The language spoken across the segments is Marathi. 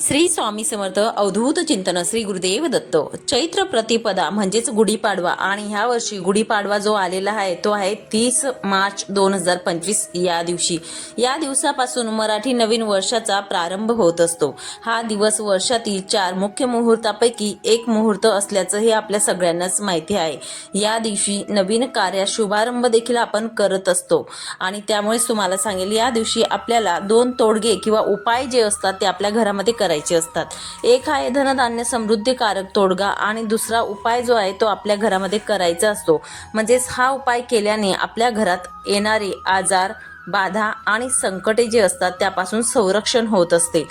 श्री स्वामी समर्थ अवधूत चिंतन श्री गुरुदेव दत्त. चैत्र प्रतिपदा म्हणजेच गुढीपाडवा आणि ह्या वर्षी गुढीपाडवा जो आलेला आहे तो आहे तीस मार्च दोन हजार पंचवीस या दिवशी. या दिवसापासून मराठी नवीन वर्षाचा प्रारंभ होत असतो. हा दिवस वर्षातील चार मुख्य मुहूर्तापैकी एक मुहूर्त असल्याचं हे आपल्या सगळ्यांनाच माहिती आहे. या दिवशी नवीन कार्या शुभारंभ देखील आपण करत असतो. आणि त्यामुळेच तुम्हाला सांगेल या दिवशी आपल्याला दोन तोडगे किंवा उपाय जे असतात ते आपल्या घरामध्ये करायचे असतात. एक आहे धनधान्य समृद्धीकारक तोडगा आणि दुसरा उपाय जो आहे तो आपल्या घरामध्ये करायचा असतो. म्हणजेच हा उपाय केल्याने आपल्या घरात येणारे आजार बाधा आणि संकटे जे असतात त्यापासून संरक्षण होत असते.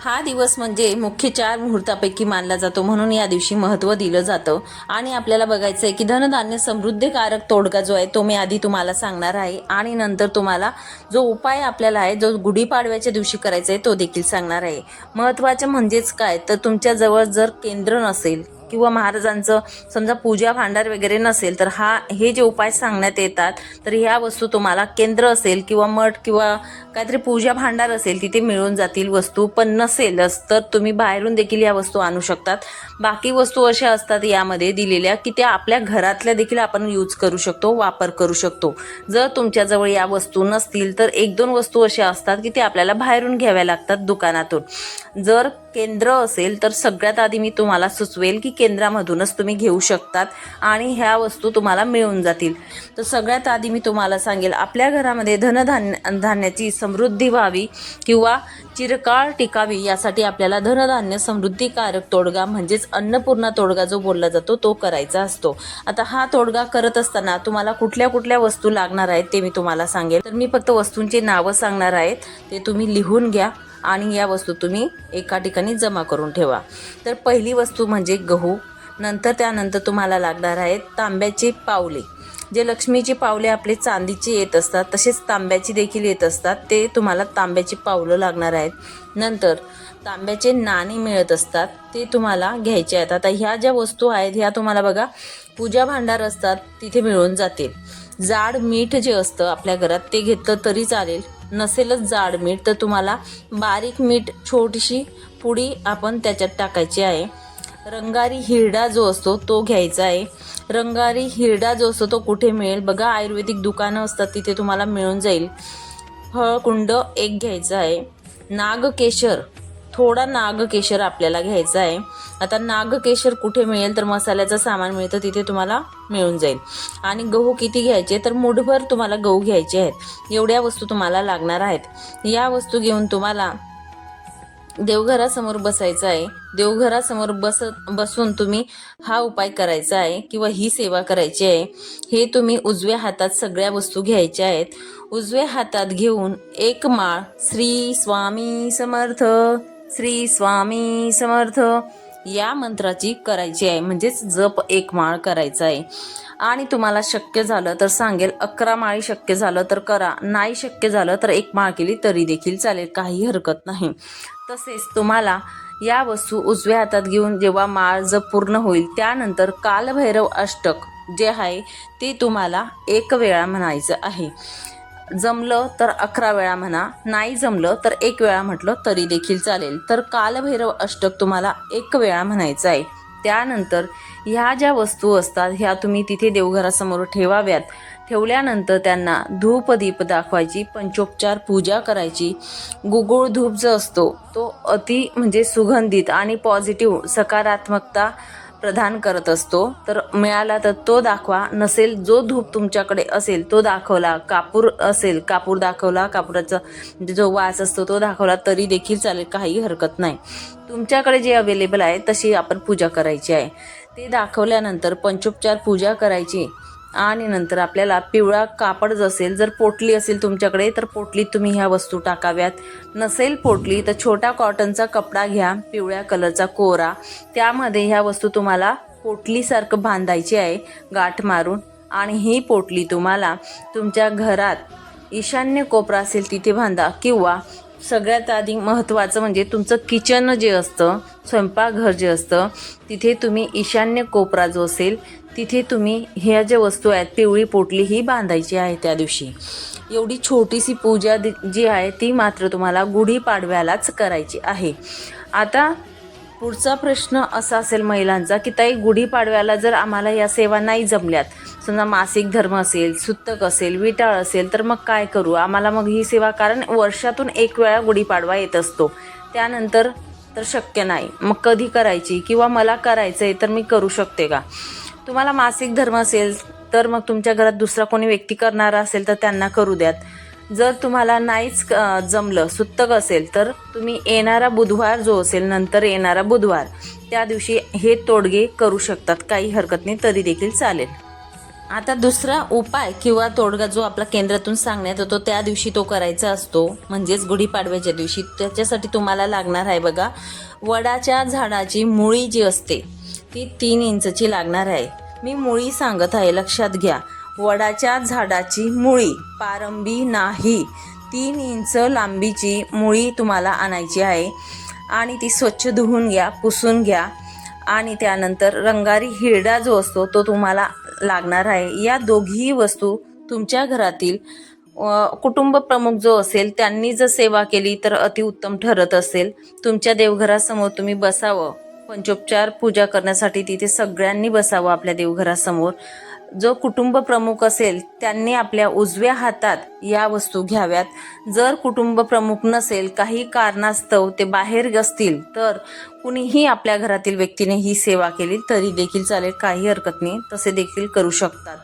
हा दिवस म्हणजे मुख्य चार मुहूर्तापैकी मानला जातो. म्हणून या दिवशी महत्त्व दिलं जातं. आणि आपल्याला बघायचं आहे की धनधान्य समृद्धीकारक तोडगा जो आहे तो मी आधी तुम्हाला सांगणार आहे. आणि नंतर तुम्हाला जो उपाय आपल्याला आहे जो गुढीपाडव्याच्या दिवशी करायचा आहे तो देखील सांगणार आहे. महत्त्वाचं म्हणजेच काय? तर तुमच्याजवळ जर केंद्र नसेल किंवा महाराजांचं समजा पूजा भांडार वगैरे नसेल तर हा हे जे उपाय सांगण्यात येतात तर ह्या वस्तू तुम्हाला केंद्र असेल किंवा मठ किंवा काहीतरी पूजा भांडार असेल तिथे मिळून जातील वस्तू. पण नसेलच तर तुम्ही बाहेरून देखील या वस्तू आणू शकतात. बाकी वस्तू अशा असतात यामध्ये दिलेल्या की त्या आपल्या घरातल्या देखील आपण यूज करू शकतो वापर करू शकतो. जर तुमच्याजवळ या वस्तू नसतील तर एक दोन वस्तू अशा असतात की ते आपल्याला बाहेरून घ्याव्या लागतात दुकानातून. जर केंद्र असेल तर सगळ्यात आधी मी तुम्हाला सुचवेल की केंद्रामधूनच तुम्ही घेऊ शकतात आणि ह्या वस्तू तुम्हाला मिळून जातील. तर सगळ्यात आधी मी तुम्हाला सांगेल आपल्या घरामध्ये धनधान्य धान्याची समृद्धी व्हावी किंवा चिरकाळ टिकावी यासाठी आपल्याला धनधान्य समृद्धीकारक तोडगा म्हणजेच अन्नपूर्णा तोडगा जो बोलला जातो तो करायचा असतो. आता हा तोडगा करत असताना तुम्हाला कुठल्या कुठल्या वस्तू लागणार आहेत ते मी तुम्हाला सांगेल. तर मी फक्त वस्तूंची नावं सांगणार आहेत ते तुम्ही लिहून घ्या. आणि या वस्तू तुम्ही एका ठिकाणी जमा करून ठेवा. तर पहिली वस्तू म्हणजे गहू. नंतर त्यानंतर तुम्हाला लागणार आहेत तांब्याचे पावले. जे लक्ष्मीची पावले आपले चांदीची येत असतात तसेच तांब्याची देखील येत असतात. ते तुम्हाला तांब्याची पावलं लागणार आहेत. नंतर तांब्याचे नाणे मिळत असतात ते तुम्हाला घ्यायचे आहेत. आता ह्या ज्या वस्तू आहेत ह्या तुम्हाला बघा पूजा भांडार असतात तिथे मिळून जातील. जाड मीठ जे असतं आपल्या घरात ते घेतलं तरी चालेल. नसेलच जाड मीठ तर तुम्हाला बारीक मीठ छोटीशी पुडी आपण त्याच्यात टाकायची आहे. रंगारी हिरडा जो असतो तो घ्यायचा आहे. रंगारी हिरडा जो असतो तो कुठे मिळेल? बघा आयुर्वेदिक दुकानं असतात तिथे तुम्हाला मिळून जाईल. हळकुंड एक घ्यायचं आहे. नागकेशर थोडा नागकेशर आपल्याला घ्यायचा आहे. आता नागकेशर कुठे मिळेल? तर मसाल्याचं सामान मिळतं तिथे तुम्हाला मिळून जाईल. आणि गहू किती घ्यायचे? तर मुठभर तुम्हाला गहू घ्यायचे आहेत. एवढ्या वस्तू तुम्हाला लागणार आहेत. या वस्तू घेऊन तुम्हाला देवघरासमोर बसायचं आहे. देवघरासमोर बस बसून तुम्ही हा उपाय करायचा आहे किंवा ही सेवा करायची आहे. हे तुम्ही उजव्या हातात सगळ्या वस्तू घ्यायच्या आहेत. उजव्या हातात घेऊन एक माळ श्री स्वामी समर्थ. श्री स्वामी समर्थ. या मंत्राची करायची आहे म्हणजेच जप एक माळ करायचा आहे. आणि तुम्हाला शक्य झालं तर सांगेल अकरा माळी शक्य झालं तर करा नाही शक्य झालं तर एक माळ केली तरी देखील चालेल काही हरकत नाही. तसेच तुम्हाला या वस्तू उजव्या हातात घेऊन जेव्हा माळ जप पूर्ण होईल त्यानंतर कालभैरव अष्टक जे आहे ते तुम्हाला एक वेळा म्हणायचं आहे. जमलं तर अकरा वेळा म्हणा नाही जमलं तर एक वेळा म्हटलं तरी देखील चालेल. तर कालभैरव अष्टक तुम्हाला एक वेळा म्हणायचं आहे. त्यानंतर ह्या ज्या वस्तू असतात ह्या तुम्ही तिथे देवघरासमोर ठेवाव्यात. ठेवल्यानंतर त्यांना धूप दीप दाखवायची पंचोपचार पूजा करायची. गुगुळ धूप जो असतो तो अति म्हणजे सुगंधित आणि पॉझिटिव्ह सकारात्मकता प्रदान करत असतो तर मिळाला तर तो दाखवा. नसेल जो धूप तुमच्याकडे असेल तो दाखवला. कापूर असेल कापूर दाखवला. कापुराचा जो वास असतो तो दाखवला. तरी देखील चालेल काही हरकत नाही. तुमच्याकडे जे अवेलेबल आहे तशी आपण पूजा करायची आहे. ते दाखवल्यानंतर पंचोपचार पूजा करायची. आणि नंतर आपल्याला पिवळा कापड असेल जर पोटली असेल तुमच्याकडे तर पोटलीत तुम्ही ह्या वस्तू टाकाव्यात. नसेल पोटली तर छोटा कॉटनचा कपडा घ्या पिवळ्या कलरचा कोरा. त्यामध्ये ह्या वस्तू तुम्हाला पोटलीसारखं बांधायची आहे गाठ मारून. आणि ही पोटली तुम्हाला तुमच्या घरात ईशान्य कोपरा असेल तिथे बांधा. किंवा सगळ्यात आधी महत्त्वाचं म्हणजे तुमचं किचन जे असतं स्वयंपाकघर जे असतं तिथे तुम्ही ईशान्य कोपरा जो असेल तिथे तुम्ही ह्या ज्या वस्तू आहेत पिवळी पोटली ही बांधायची आहे त्या दिवशी. एवढी छोटीशी पूजा दि- जी आहे ती मात्र तुम्हाला गुढीपाडव्यालाच करायची आहे. आता पुढचा प्रश्न असा असेल महिलांचा की ताई गुढीपाडव्याला जर आम्हाला या सेवा नाही जमल्यात समजा मासिक धर्म असेल सुत्तक असेल विटाळ असेल तर मग काय करू? आम्हाला मग ही सेवा कारण वर्षातून एक वेळा गुढीपाडवा येत असतो. त्यानंतर तर शक्य नाही. मग कधी करायची किंवा मला करायचं आहे तर मी करू शकते का? तुम्हाला मासिक धर्म असेल तर मग तुमच्या घरात दुसरा कोणी व्यक्ती करणारा असेल तर त्यांना करू द्यात. जर तुम्हाला नाहीच जमलं सुत्तक असेल तर तुम्ही येणारा बुधवार जो असेल नंतर येणारा बुधवार त्या दिवशी हे तोडगे करू शकतात. काही हरकत नाही तरी देखील चालेल. आता दुसरा उपाय किंवा तोडगा जो आपला केंद्रातून सांगण्यात येतो त्या दिवशी तो करायचा असतो. म्हणजेच गुढीपाडव्याच्या दिवशी. त्याच्यासाठी तुम्हाला लागणार आहे बघा वडाच्या झाडाची मुळी जी असते ती तीन इंचची लागणार आहे. मी मुळी सांगत आहे लक्षात घ्या. वडाच्या झाडाची मुळी पारंबी नाही. तीन इंच लांबीची मुळी तुम्हाला आणायची आहे. आणि ती स्वच्छ धुवून घ्या पुसून घ्या. आणि त्यानंतर रंगारी हिरडा जो असतो तो तुम्हाला लागणार आहे. या दोघीही वस्तू तुमच्या घरातील कुटुंब प्रमुख जो असेल त्यांनी जर सेवा केली तर अतिउत्तम ठरत असेल. तुमच्या देवघरासमोर तुम्ही बसावं. पंचोपचार पूजा करण्यासाठी तिथे सगळ्यांनी बसावं आपल्या देवघरासमोर. जो कुटुंब प्रमुख असेल त्यांनी आपल्या उजव्या हातात या वस्तू घ्याव्यात. जर कुटुंब प्रमुख नसेल काही कारणास्तव ते बाहेर असतील तर कुणीही आपल्या घरातील व्यक्तीने ही सेवा केली तरी देखील चालेल काही हरकत नाही तसे देखील करू शकतात.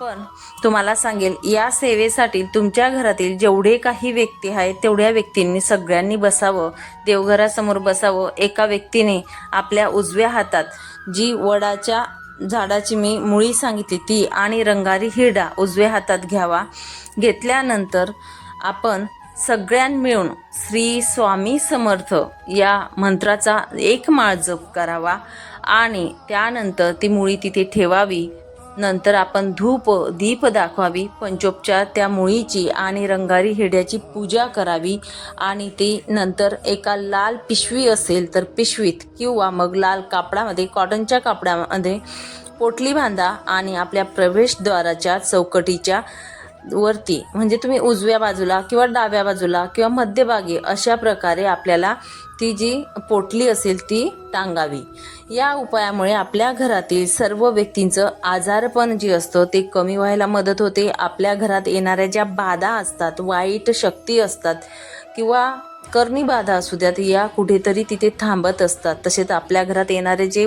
पण तुम्हाला सांगेल या सेवेसाठी तुमच्या घरातील जेवढे काही व्यक्ती आहेत तेवढ्या व्यक्तींनी सगळ्यांनी बसावं देवघरासमोर बसावं. एका व्यक्तीने आपल्या उजव्या हातात जी वडाच्या झाडाची मी मुळी सांगितली ती आणि रंगारी हिरडा उजव्या हातात घ्यावा. घेतल्यानंतर आपण सगळ्यां मिळून श्री स्वामी समर्थ या मंत्राचा एक माळ जप करावा आणि त्यानंतर ती मुळी तिथे ठेवावी. नंतर आपण धूप दीप दाखवावी पंचोपचार त्या मुळीची आणि रंगारी हिड्याची पूजा करावी. आणि ती नंतर एका लाल पिशवी असेल तर पिशवीत किंवा मग लाल कापडामध्ये कॉटनच्या कापडामध्ये पोटली बांधा आणि आपल्या प्रवेशद्वाराच्या चौकटीच्या वरती म्हणजे तुम्ही उजव्या बाजूला किंवा डाव्या बाजूला किंवा मध्यभागी अशा प्रकारे आपल्याला ती जी पोटली असेल ती टांगावी. या उपायामुळे आपल्या घरातील सर्व व्यक्तींचं आजारपण जे असतं ते कमी व्हायला मदत होते. आपल्या घरात येणाऱ्या ज्या बाधा असतात वाईट शक्ती असतात किंवा करणी बाधा असू द्यात या कुठेतरी तिथे थांबत असतात. तसेच आपल्या घरात येणारे जे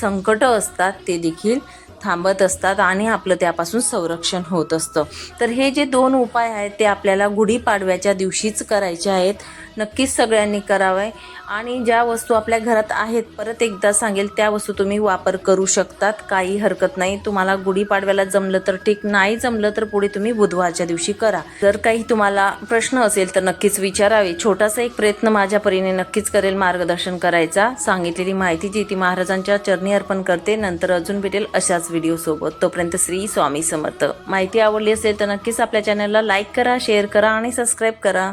संकट असतात ते देखील थांबत असतात आणि आपलं त्यापासून संरक्षण होत असतं. तर हे जे दोन उपाय आहेत ते आपल्याला गुढीपाडव्याच्या दिवशीच करायचे आहेत. नक्कीच सगळ्यांनी करावे आणि ज्या वस्तू आपल्या घरात आहेत परत एकदा सांगेल त्या वस्तू तुम्ही वापर करू शकतात. काही हरकत नाही. तुम्हाला गुढीपाडव्याला जमलं तर ठीक नाही जमलं तर पुढे तुम्ही बुधवारच्या दिवशी करा. जर काही तुम्हाला प्रश्न असेल तर नक्कीच विचारावे. छोटासा एक प्रयत्न माझ्या परीने नक्कीच करेल मार्गदर्शन करायचा. सांगितलेली माहिती जी ती महाराजांच्या चरणी अर्पण करते. नंतर अजून भेटेल अशाच व्हिडिओ सोबत. तोपर्यंत श्री स्वामी समर्थ. माहिती आवडली असेल तर नक्कीच आपल्या चॅनलला लाईक करा शेअर करा आणि सबस्क्राईब करा.